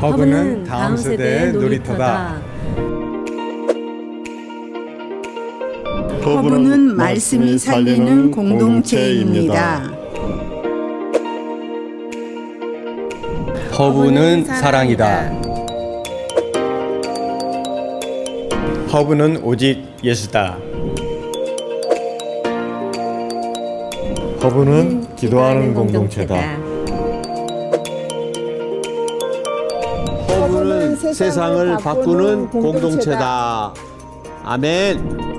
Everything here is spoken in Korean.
허브는 다음 세대의 놀이터다. 허브는 말씀이 살리는 공동체입니다. 허브는 사랑이다. 허브는 오직 예수다. 허브는 기도하는 공동체다. 허브는 세상을 바꾸는 공동체다. 아멘.